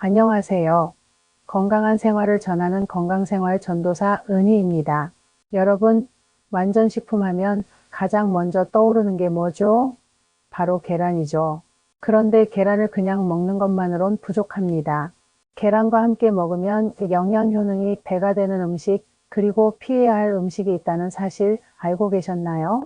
안녕하세요. 건강한 생활을 전하는 건강생활 전도사 은희입니다. 여러분, 완전식품 하면 가장 먼저 떠오르는 게 뭐죠? 바로 계란이죠. 그런데 계란을 그냥 먹는 것만으론 부족합니다. 계란과 함께 먹으면 영양 효능이 배가 되는 음식, 그리고 피해야 할 음식이 있다는 사실 알고 계셨나요?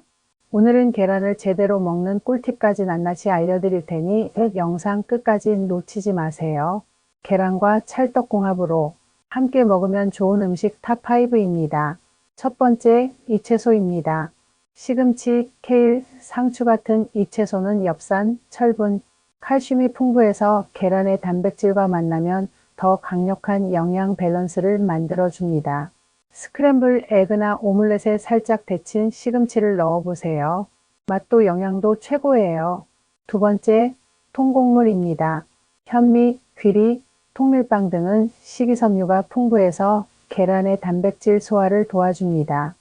오늘은 계란을 제대로 먹는 꿀팁까지 낱낱이 알려드릴 테니 영상 끝까지 놓치지 마세요. 계란과 찰떡궁합으로 함께 먹으면 좋은 음식 탑5입니다. 첫 번째, 이채소입니다. 시금치, 케일, 상추 같은 이채소는 엽산, 철분, 칼슘이 풍부해서 계란의 단백질과 만나면 더 강력한 영양 밸런스를 만들어줍니다. 스크램블 에그나 오믈렛에 살짝 데친 시금치를 넣어보세요. 맛도 영양도 최고예요. 두 번째, 통곡물입니다. 현미, 귀리, 통밀빵 등은 식이섬유가 풍부해서 계란의 단백질 소화를 도와줍니다.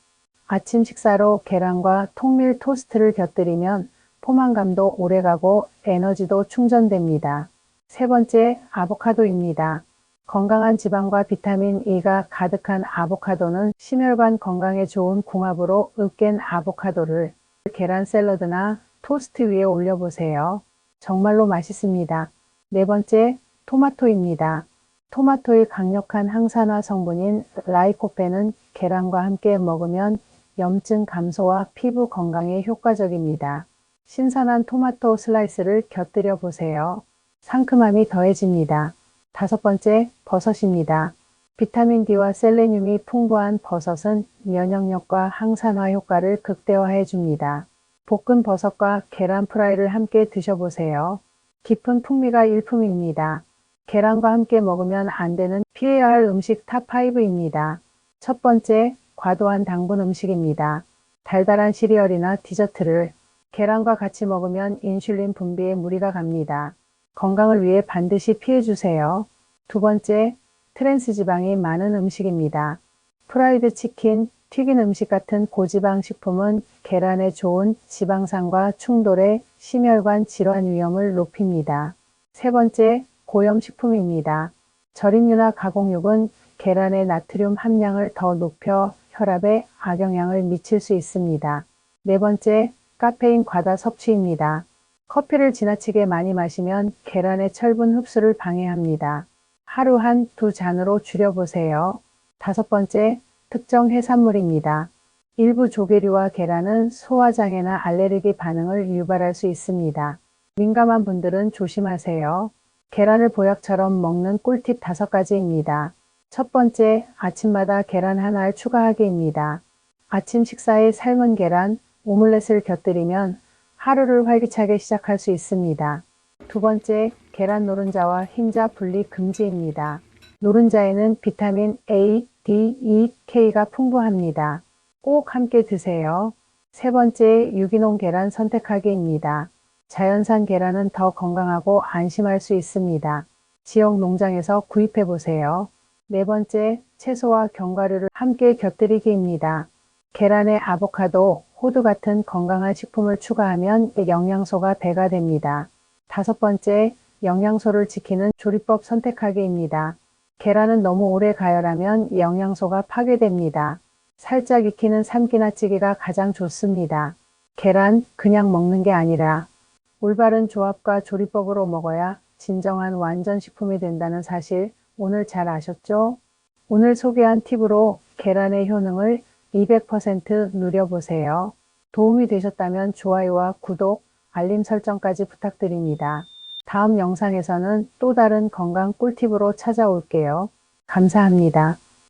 아침 식사로 계란과 통밀 토스트를 곁들이면 포만감도 오래가고 에너지도 충전됩니다. 세 번째, 아보카도입니다. 건강한 지방과 비타민 E가 가득한 아보카도는 심혈관 건강에 좋은 궁합으로 으깬 아보카도를 계란 샐러드나 토스트 위에 올려보세요. 정말로 맛있습니다. 네 번째, 토마토입니다. 토마토의 강력한 항산화 성분인 라이코펜은 계란과 함께 먹으면 염증 감소와 피부 건강에 효과적입니다. 신선한 토마토 슬라이스를 곁들여 보세요. 상큼함이 더해집니다. 다섯 번째, 버섯입니다. 비타민 D와 셀레늄이 풍부한 버섯은 면역력과 항산화 효과를 극대화해 줍니다. 볶은 버섯과 계란 프라이를 함께 드셔보세요. 깊은 풍미가 일품입니다. 계란과 함께 먹으면 안 되는 피해야 할 음식 탑5입니다. 첫 번째, 과도한 당분 음식입니다. 달달한 시리얼이나 디저트를 계란과 같이 먹으면 인슐린 분비에 무리가 갑니다. 건강을 위해 반드시 피해주세요. 두 번째, 트랜스 지방이 많은 음식입니다. 프라이드 치킨, 튀긴 음식 같은 고지방 식품은 계란에 좋은 지방산과 충돌해 심혈관 질환 위험을 높입니다. 세 번째, 고염식품입니다. 절임류나 가공육은 계란의 나트륨 함량을 더 높여 혈압에 악영향을 미칠 수 있습니다. 네 번째, 카페인 과다 섭취입니다. 커피를 지나치게 많이 마시면 계란의 철분 흡수를 방해합니다. 하루 한 두 잔으로 줄여보세요. 다섯 번째, 특정 해산물입니다. 일부 조개류와 계란은 소화장애나 알레르기 반응을 유발할 수 있습니다. 민감한 분들은 조심하세요. 계란을 보약처럼 먹는 꿀팁 다섯 가지입니다. 첫 번째, 아침마다 계란 하나를 추가하기입니다. 아침 식사에 삶은 계란, 오믈렛을 곁들이면 하루를 활기차게 시작할 수 있습니다. 두 번째, 계란 노른자와 흰자 분리 금지입니다. 노른자에는 비타민 A, D, E, K가 풍부합니다. 꼭 함께 드세요. 세 번째, 유기농 계란 선택하기입니다. 자연산 계란은 더 건강하고 안심할 수 있습니다. 지역 농장에서 구입해 보세요. 네 번째, 채소와 견과류를 함께 곁들이기입니다. 계란에 아보카도, 호두 같은 건강한 식품을 추가하면 영양소가 배가 됩니다. 다섯 번째, 영양소를 지키는 조리법 선택하기입니다. 계란은 너무 오래 가열하면 영양소가 파괴됩니다. 살짝 익히는 삶기나 찌개가 가장 좋습니다. 계란 그냥 먹는 게 아니라 올바른 조합과 조리법으로 먹어야 진정한 완전 식품이 된다는 사실 오늘 잘 아셨죠? 오늘 소개한 팁으로 계란의 효능을 200% 누려보세요. 도움이 되셨다면 좋아요와 구독, 알림 설정까지 부탁드립니다. 다음 영상에서는 또 다른 건강 꿀팁으로 찾아올게요. 감사합니다.